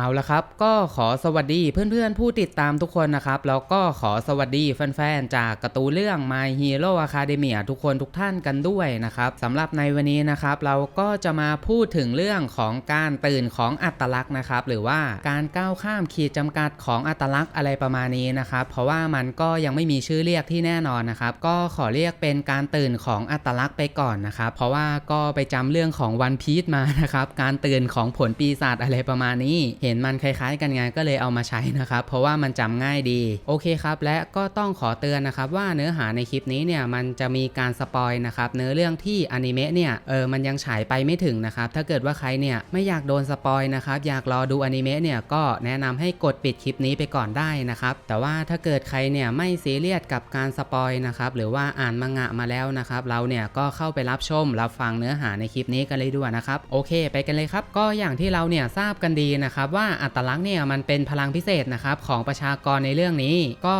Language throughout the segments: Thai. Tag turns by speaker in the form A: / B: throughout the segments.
A: เอาละครับ ก็ขอสวัสดีเพื่อนๆผู้ติดตามทุกคนนะครับ แล้วก็ขอสวัสดีแฟนๆ จากกร์ตูเรื่อง My Hero Academia ทุกคนทุกท่านกันด้วยนะครับสำหรับในวันนี้นะครับ เราก็จะมาพูดถึงเรื่องของการตื่นของอัตลักษณ์นะครับ หรือว่าการก้าวข้ามขีดจำกัดของอัตลักษณ์อะไรประมาณนี้นะครับ เพราะว่ามันก็ยังไม่มีชื่อเรียกที่แน่นอนนะครับ ก็ขอเรียกเป็นการตื่นของอัตลักษณ์ไปก่อนนะครับ เพราะว่าก็ไปจำเรื่องของวันพีชมานะครับ การตื่นของผลปีศาจอะไรประมาณนี้เห็นมันคล้ายๆ กันไงก็เลยเอามาใช้นะครับ เพราะว่ามันจำง่ายดี โอเคครับ และก็ต้องขอเตือนนะครับว่าเนื้อหาในคลิปนี้เนี่ยมันจะมีการสปอยนะครับเนื้อเรื่องที่อนิเมะเนี่ยเออมันยังฉายไปไม่ถึงนะครับถ้าเกิดว่าใครเนี่ยไม่อยากโดนสปอยนะครับอยากรอดูอนิเมะเนี่ยก็แนะนำให้กดปิดคลิปนี้ไปก่อนได้นะครับแต่ว่าถ้าเกิดใครเนี่ยไม่ซีเรียสกับการสปอยนะครับหรือว่าอ่านมังงะมาแล้วนะครับเราเนี่ยก็เข้าไปรับชมรับฟังเนื้อหาในคลิปนี้กันเลยด้วยนะครับโอเค ไปกันเลยครับ ก็อย่างที่เราเนี่ยทราบกันดีนะครับว่าาอัตลักษณ์เนี่ยมันเป็นพลังพิเศษนะครับของประชากรในเรื่องนี้ก็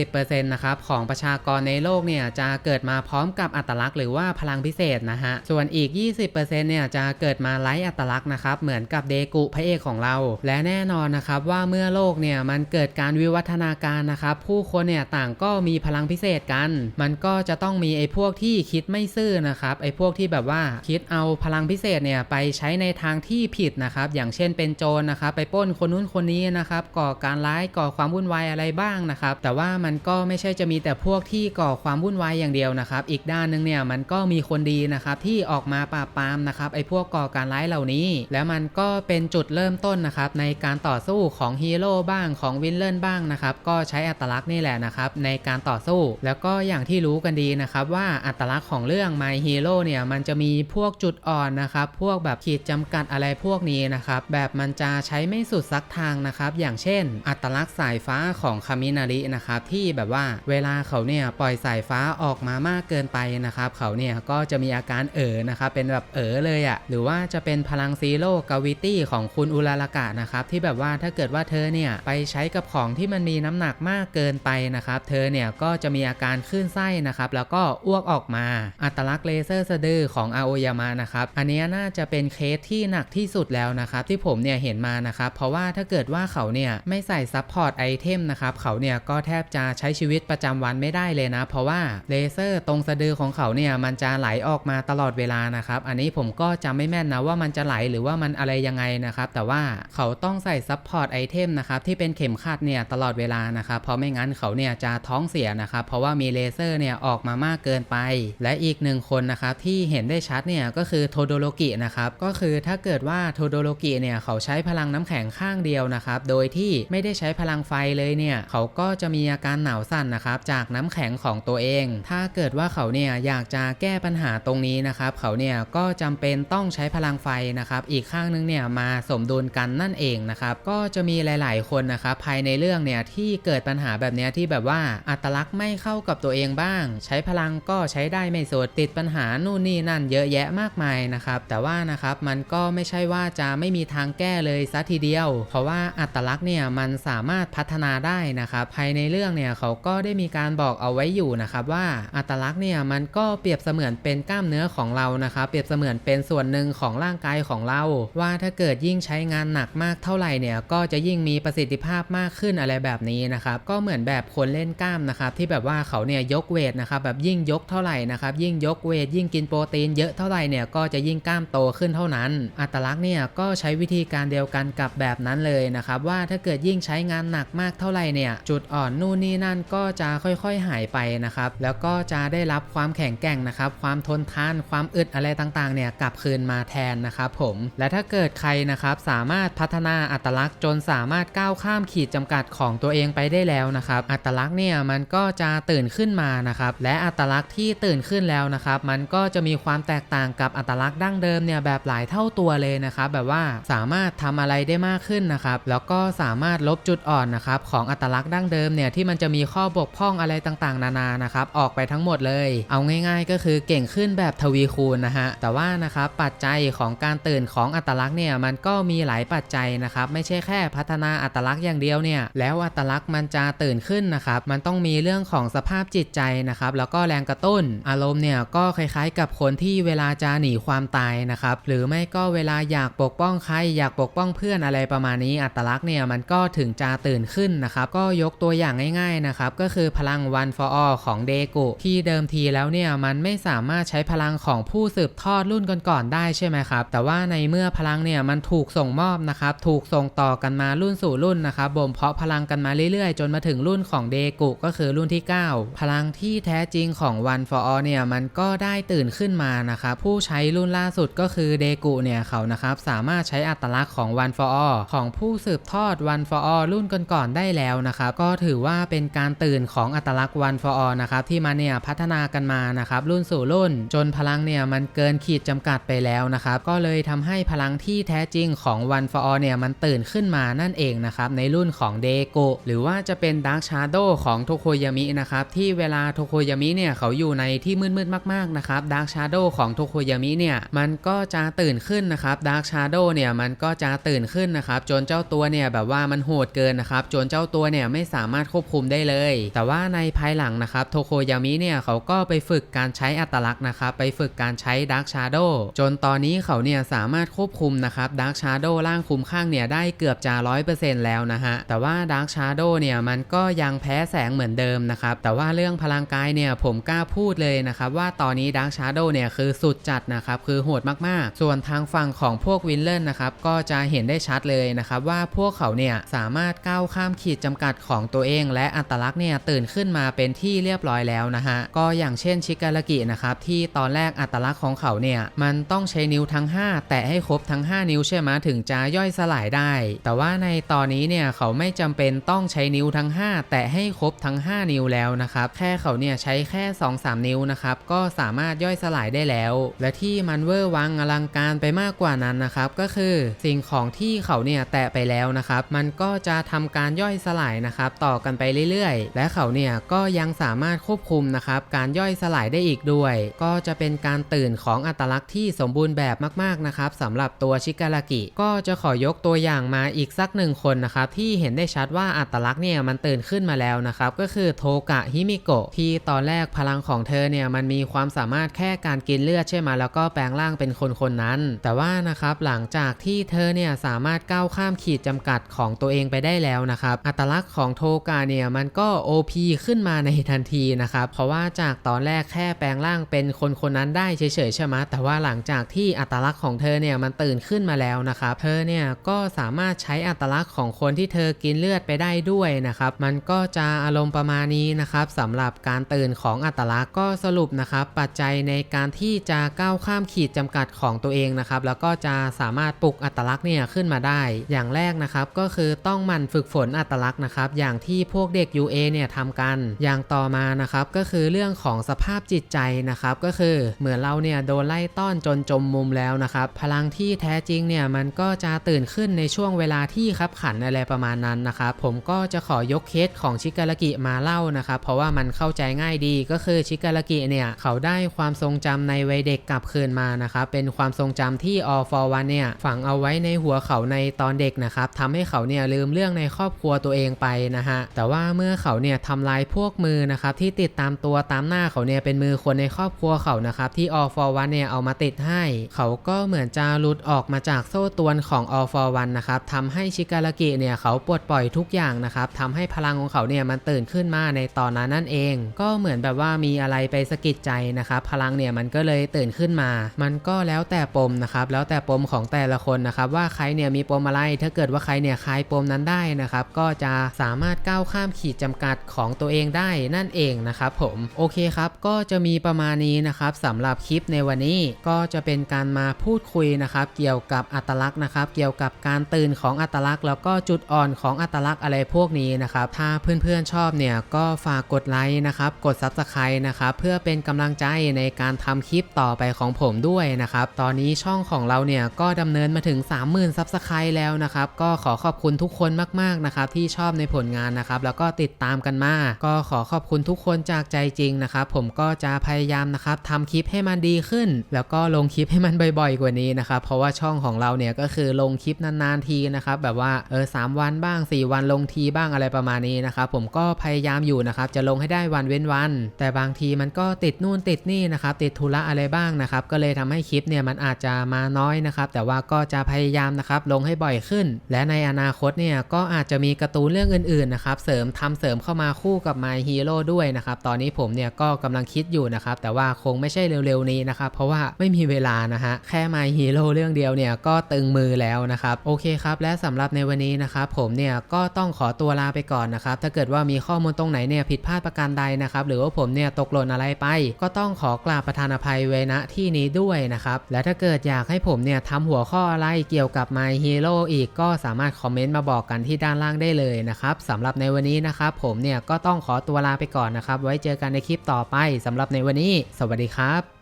A: 80%นะครับของประชากรในโลกเนี่ยจะเกิดมาพร้อมกับอัตลักษณ์หรือว่าพลังพิเศษนะฮะส่วนอีก 20%เนี่ยจะเกิดมาไร้อัตลักษณ์นะครับเหมือนกับเดกุพระเอกของเรา และแน่นอนนะครับว่าเมื่อโลกเนี่ยมันเกิดการวิวัฒนาการนะครับผู้คนเนี่ยต่างก็มีพลังพิเศษกัน มันก็จะต้องมีไอ้พวกที่คิดไม่ซื่อนะครับไอ้พวกที่แบบว่าคิดเอาพลังพิเศษเนี่ยไปใช้ในทางที่ผิดนะครับอย่างเช่นเป็นโจรนะครับไปปล้นคนนู้นคนนี้นะครับ ก่อการร้ายก่อความวุ่นวายอะไรบ้างนะครับ แต่ว่ามันก็ไม่ใช่จะมีแต่พวกที่ก่อความวุ่นวายอย่างเดียวนะครับ อีกด้านหนึงเนี่ยมันก็มีคนดีนะครับที่ออกมาปราบปรามนะครับไอ้พวกก่อการร้ายเหล่านี้ แล้วมันก็เป็นจุดเริ่มต้นนะครับในการต่อสู้ของฮีโร่บ้างของวินเลนบ้างนะครับก็ใช้อัตลักษณ์นี่แหละนะครับในการต่อสู้ แล้วก็อย่างที่รู้กันดีนะครับว่าอัตลักษณ์ของเรื่อง My Hero เนี่ยมันจะมีพวกจุดอ่อนนะครับพวกแบบขีดจำกัดอะไรพวกนี้นะครับแบบมันจะใช้ไม่สุดสักทางนะครับ อย่างเช่น อัตลักษณ์สายฟ้าของคามินารินะครับที่แบบว่าเวลาเขาเนี่ยปล่อยสายฟ้าออกมามากเกินไปนะครับ เขาเนี่ยก็จะมีอาการเอ๋อนะครับเป็นแบบเอ๋อเลยอะ่ะหรือว่าจะเป็นพลังซีโร่กาวิตี้ของคุณอุลารากะนะครับที่แบบว่าถ้าเกิดว่าเธอเนี่ยไปใช้กับของที่มันมีน้ำหนักมากเกินไปนะครับ เธอเนี่ยก็จะมีอาการคลื่นไส้นะครับแล้วก็อ้วกออกมา อัตลักษณ์เลเซอร์สะดือของอาโอยามะนะครับอันนี้น่าจะเป็นเคสที่หนักที่สุดแล้วนะครับที่ผมเนี่ยเห็นมานะครับเพราะว่าถ้าเกิดว่าเขาเนี่ยไม่ใส่ซับพอร์ตไอเทมนะครับ เขาเนี่ยก็แทบจะใช้ชีวิตประจำวันไม่ได้เลยนะ เพราะว่าเลเซอร์ตรงสะดือของเขาเนี่ยมันจะไหลออกมาตลอดเวลานะครับ อันนี้ผมก็จำไม่แม่นนะว่ามันจะไหลหรือว่ามันอะไรยังไงนะครับ แต่ว่าเขาต้องใส่ซับพอร์ตไอเทมนะครับที่เป็นเข็มขัดเนี่ยตลอดเวลานะครับ เพราะไม่งั้นเขาเนี่ยจะท้องเสียนะครับ เพราะว่ามีเลเซอร์เนี่ยออกมามากเกินไป และอีกหนึ่งคนนะครับที่เห็นได้ชัดเนี่ยก็คือโทโดโรกินะครับ ก็คือถ้าเกิดว่าโทโดโรกิเนี่ยเขาใช้พลังน้ำแข็งข้างเดียวนะครับ โดยที่ไม่ได้ใช้พลังไฟเลยเนี่ย เขาก็จะมีอาการหนาวสั่นนะครับ จากน้ำแข็งของตัวเอง ถ้าเกิดว่าเขาเนี่ยอยากจะแก้ปัญหาตรงนี้นะครับ เขาเนี่ยก็จำเป็นต้องใช้พลังไฟนะครับ อีกข้างนึงเนี่ยมาสมดุลกันนั่นเองนะครับ ก็จะมีหลาย ๆ คนนะครับภายในเรื่องเนี่ยที่เกิดปัญหาแบบนี้ที่แบบว่าอัตลักษณ์ไม่เข้ากับตัวเองบ้าง ใช้พลังก็ใช้ได้ไม่สดติดปัญหานู่นนี่นั่นเยอะแยะมากมายนะครับ แต่ว่านะครับมันก็ไม่ใช่ว่าจะไม่มีทางแก้เลยซะทีเดียว เพราะว่าอัตลักษณ์เนี่ยมันสามารถพัฒนาได้นะครับภายในเรื่องเนี่ยเขาก็ได้มีการบอกเอาไว้อยู่นะครับว่าอัตลักษณ์เนี่ยมันก็เปรียบเสมือนเป็นกล้ามเนื้อของเรานะครับเปรียบเสมือนเป็นส่วนหนึ่งของร่างกายของเรา ว่าถ้าเกิดยิ่งใช้งานหนักมากเท่าไหร่เนี่ยก็จะยิ่งมีประสิทธิภาพมากขึ้นอะไรแบบนี้นะครับก็เหมือนแบบคนเล่นกล้ามนะครับที่แบบว่าเขาเนี่ยยกเวทนะครับแบบยิ่งยกเท่าไหร่นะครับยิ่งยกเวทยิ่งกินโปรตีนเยอะเท่าไหร่เนี่ยก็จะยิ่งกล้ามโตขึ้นเท่านั้น อัตลักษณ์เนี่ยก็ใช้วิธีการเดียวกันกับแบบนั้นเลยนะครับว่าถ้าเกิดยิ่งใช้งานหนักมากเท่าไหร่เนี่ยจุดอ่อนนู่นนี่นั่นก็จะค่อยๆหายไปนะครับแล้วก็จะได้รับความแข็งแกร่งนะครับความทนทานความอึดอะไรต่างๆเนี่ยกลับคืนมาแทนนะครับผมและถ้าเกิดใครนะครับสามารถพัฒนาอัตลักษณ์จนสามารถก้าวข้ามขีดจำกัดของตัวเองไปได้แล้วนะครับอัตลักษณ์เนี่ยมันก็จะตื่นขึ้นมานะครับและอัตลักษณ์ที่ตื่นขึ้นแล้วนะครับมันก็จะมีความแตกต่างกับอัตลักษณ์ดั้งเดิมเนี่ยแบบหลายเท่าตัวเลยนะครับแบบว่าสามารถทำอะไรได้มากขึ้นนะครับ แล้วก็สามารถลบจุดอ่อนนะครับของอัตลักษณ์ดั้งเดิมเนี่ยที่มันจะมีข้อบกพร่องอะไรต่างๆ นานานะครับออกไปทั้งหมดเลย เอาง่าย ๆ ก็คือเก่งขึ้นแบบทวีคูณนะฮะแต่ว่านะครับปัจจัยของการตื่นของอัตลักษณ์เนี่ยมันก็มีหลายปัจจัยนะครับไม่ใช่แค่พัฒนาอัตลักษณ์อย่างเดียวเนี่ยแล้วอัตลักษณ์มันจะตื่นขึ้นนะครับมันต้องมีเรื่องของสภาพจิตใจนะครับแล้วก็แรงกระตุ้น อารมณ์เนี่ยก็คล้ายๆ กับคนที่เวลาจะหนีความตายนะครับหรือไม่ก็เวลาอยากปกป้องใครอยากปกป้องเพื่อนอะไรประมาณนี้อัตลักษณ์เนี่ยมันก็ถึงจะตื่นขึ้นนะครับก็ยกตัวอย่างง่ายๆนะครับก็คือพลัง One for All ของเดกุ ที่เดิมทีแล้วเนี่ยมันไม่สามารถใช้พลังของผู้สืบทอดรุ่นก่อนๆได้ใช่ไหมครับแต่ว่าในเมื่อพลังเนี่ยมันถูกส่งมอบนะครับถูกส่งต่อกันมารุ่นสู่รุ่นนะครับบ่มเพาะพลังกันมาเรื่อยๆ จนมาถึงรุ่นของเดกุก็คือรุ่นที่ 9 พลังที่แท้จริงของ One for All เนี่ยมันก็ได้ตื่นขึ้นมานะครับผู้ใช้รุ่นล่าสุดก็คือเดกุเนี่ยเขานะครับสามารถใช้อัตลักษณ์ของ One for All ของผู้สืบทอด One for All รุ่นก่อนๆได้แล้วนะครับ ก็ถือว่าเป็นการตื่นของอัตลักษณ์ One for All นะครับที่มันเนี่ยพัฒนากันมานะครับรุ่นสู่รุ่น จนพลังเนี่ยมันเกินขีดจำกัดไปแล้วนะครับก็เลยทำให้พลังที่แท้จริงของ One for All เนี่ยมันตื่นขึ้นมานั่นเองนะครับในรุ่นของเดโกหรือว่าจะเป็น Dark Shadow ของโทโคยามินะครับที่เวลาโทโคยามิเนี่ยเขาอยู่ในที่มืดๆมากๆนะครับ Dark Shadow ของโทโคยามิเนี่ยมันก็จะตื่นขึ้นนะครับ Dark Shadow เนี่ยมันก็จะตื่นขึ้นนะครับจนเจ้าตัวเนี่ยแบบว่ามันโหดเกินนะครับจนเจ้าตัวเนี่ยไม่สามารถควบคุมได้เลย แต่ว่าในภายหลังนะครับโทโคยามิเนี่ยเขาก็ไปฝึกการใช้อัตลักษณ์นะครับไปฝึกการใช้ Dark Shadow จนตอนนี้เขาเนี่ยสามารถควบคุมนะครับ Dark Shadow ร่างคุมข้างเนี่ยได้เกือบจะ100%แล้วนะฮะแต่ว่า Dark Shadow เนี่ยมันก็ยังแพ้แสงเหมือนเดิมนะครับแต่ว่าเรื่องพลังกายเนี่ยผมกล้าพูดเลยนะครับว่าตอนนี้ Dark Shadow เนี่ยคือสุดจัดนะครับคือโหดมากๆ ส่วนทางฝั่งของพวกวินเลนนะครับก็จะเห็นได้ชัดเลยนะครับว่าพวกเขาเนี่ยสามารถก้าวข้ามขีดจำกัดของตัวเอง และอัตลักษณ์เนี่ยตื่นขึ้นมาเป็นที่เรียบร้อยแล้วนะฮะก็อย่างเช่นชิการากินะครับที่ตอนแรกอัตลักษณ์ของเขาเนี่ยมันต้องใช้นิ้วทั้ง 5 แตะให้ครบทั้ง 5 นิ้วใช่ไหมถึงจะย่อยสลายได้ แต่ว่าในตอนนี้เนี่ยเขาไม่จำเป็นต้องใช้นิ้วทั้ง 5 แตะให้ครบทั้ง 5 นิ้วแล้วนะครับแค่เขาเนี่ยใช้แค่ 2-3 นิ้วนะครับก็สามารถย่อยสลายได้แล้ว และที่มันเวอร์วังอลังการไปมากกว่านั้นนะครับก็คือสิ่งของที่เขาเนี่ยแตะไปแล้วนะครับ มันก็จะทำการย่อยสลายนะครับ ต่อกันไปเรื่อยๆ และเขาเนี่ยก็ยังสามารถควบคุมนะครับ การย่อยสลายได้อีกด้วย ก็จะเป็นการตื่นของอัตลักษณ์ที่สมบูรณ์แบบมากๆนะครับสำหรับตัวชิการากิก็จะขอยกตัวอย่างมาอีกสักหนึ่งคนนะครับที่เห็นได้ชัดว่าอัตลักษณ์เนี่ยมันตื่นขึ้นมาแล้วนะครับ ก็คือโทกะฮิมิโกะที่ตอนแรกพลังของเธอเนี่ยมันมีความสามารถแค่การกินเลือดใช่ไหมแล้วก็แปลงร่างเป็นคนคนนั้น แต่ว่านะครับหลังจากที่เธอเนี่ยสามามารถก้าวข้ามขีดจำกัดของตัวเองไปได้แล้วนะครับ อัตลักษณ์ของโทกะเนี่ยมันก็ OP ขึ้นมาในทันทีนะครับ เพราะว่าจากตอนแรกแค่แปลงร่างเป็นคนคนนั้นได้เฉยๆใช่ไหมแต่ว่าหลังจากที่อัตลักษณ์ของเธอเนี่ยมันตื่นขึ้นมาแล้วนะครับเธอเนี่ยก็สามารถใช้อัตลักษณ์ของคนที่เธอกินเลือดไปได้ด้วยนะครับมันก็จะอารมณ์ประมาณนี้นะครับสำหรับการตื่นของอัตลักษณ์ก็สรุปนะครับปัจจัยในการที่จะก้าวข้ามขีดจำกัดของตัวเองนะครับแล้วก็จะสามารถปลุกอัตลักษณ์เนี่ยขึ้นมาได้ อย่างแรกนะครับก็คือต้องมันฝึกฝนอัตลักษณ์นะครับ อย่างที่พวกเด็ก UA เนี่ยทำกัน อย่างต่อมานะครับก็คือเรื่องของสภาพจิตใจนะครับก็คือเหมือนเราเนี่ยโดนไล่ต้อนจนจมมุมแล้วนะครับ พลังที่แท้จริงเนี่ยมันก็จะตื่นขึ้นในช่วงเวลาที่คับขันอะไรประมาณนั้นนะครับผมก็จะขอยกเคสของชิการากิมาเล่านะครับ เพราะว่ามันเข้าใจง่ายดีก็คือชิการากิเนี่ยเขาได้ความทรงจำในวัยเด็กกลับคืนมานะครับเป็นความทรงจำที่ all for one เนี่ยฝังเอาไว้ในหัวเขาในตอนเด็กนะครับทำให้เขาเนี่ยลืมเรื่องในครอบครัวตัวเองไปนะฮะแต่ว่าเมื่อเขาเนี่ยทำลายพวกมือนะครับที่ติดตามตัวตามหน้าเขาเนี่ยเป็นมือคนในครอบครัวเขานะครับที่ all for one เนี่ยเอามาติดให้ เขาก็เหมือนจะหลุดออกมาจากโซ่ตวนของ all for one นะครับทำให้ชิการากิเนี่ยเขาปลดปล่อยทุกอย่างนะครับทำให้พลังของเขาเนี่ยมันตื่นขึ้นมาในตอนนั้นนั่นเอง ก็เหมือนแบบว่ามีอะไรไปสะกิดใจนะครับพลังเนี่ยมันก็เลยตื่นขึ้นมา มันก็แล้วแต่ปมนะครับแล้วแต่ปมของแต่ละคนนะครับว่าใครเนี่ยมีปมอะไร ถ้าเกิดว่าใครเนี่ยคลายปมนั้นได้นะครับ ก็จะสามารถก้าวข้ามขีดจำกัดของตัวเองได้นั่นเองนะครับผมโอเคครับ ก็จะมีประมาณนี้นะครับสำหรับคลิปในวันนี้ก็จะเป็นการมาพูดคุยนะครับเกี่ยวกับอัตลักษณ์นะครับ เกี่ยวกับการตื่นของอัตลักษณ์ แล้วก็จุดอ่อนของอัตลักษณ์อะไรพวกนี้นะครับ ถ้าเพื่อนๆชอบเนี่ยก็ฝากกดไลค์นะครับ กด Subscribe นะครับเพื่อเป็นกำลังใจในการทำคลิปต่อไปของผมด้วยนะครับ ตอนนี้ช่องของเราเนี่ยก็ดำเนินมาถึง 30,000 Subscribe แล้วนะครับ ก็ขอขอบคุณทุกคนมากๆนะครับที่ชอบในผลงานนะครับ แล้วก็ติดตามกันมา ก็ขอขอบคุณทุกคนจากใจจริงนะครับผมก็จะพยายามนะครับทำคลิปให้มันดีขึ้น แล้วก็ลงคลิปให้มันบ่อยๆ กว่านี้นะครับ เพราะว่าช่องของเราเนี่ยก็คือลงคลิปนานๆทีนะครับ แบบว่าเออสามวันบ้าง 4 วันลงทีบ้างอะไรประมาณนี้นะครับผมก็พยายามอยู่นะครับ จะลงให้ได้วันเว้นวัน แต่บางทีมันก็ติดนู่นติดนี่นะครับติดธุระอะไรบ้างนะครับ ก็เลยทำให้คลิปเนี่ยมันอาจจะมาน้อยนะครับ แต่ว่าก็จะพยายามนะครับลงให้บ่อยขึ้น และในอนาคตเนี่ยก็อาจจะมีการ์ตูนเรื่องอื่นๆนะครับเสริมทำเสริมเข้ามาคู่กับ My Hero ด้วยนะครับตอนนี้ผมเนี่ยก็กำลังคิดอยู่นะครับแต่ว่าคงไม่ใช่เร็วๆนี้นะครับเพราะว่าไม่มีเวลานะฮะแค่ My Hero เรื่องเดียวเนี่ยก็ตึงมือแล้วนะครับโอเคครับและสำหรับในวันนี้นะครับผมเนี่ยก็ต้องขอตัวลาไปก่อนนะครับถ้าเกิดว่ามีข้อมูลตรงไหนเนี่ยผิดพลาดประการใดนะครับหรือว่าผมเนี่ยตกหล่นอะไรไป ก็ต้องขอกราบประธานอภัยไว้ณที่นี้ด้วยนะครับและถ้าเกิดอยากให้ผมเนี่ยทำหัวข้ออะไรเกี่ยวกับ My ฮีโร่อีกก็สามารถคอมเมนต์มาบอกกันที่ด้านล่างได้เลยนะครับสำหรับในวันนี้นะครับผมเนี่ยก็ต้องขอตัวลาไปก่อนนะครับ ไว้เจอกันในคลิปต่อไปสำหรับในวันนี้ สวัสดีครับ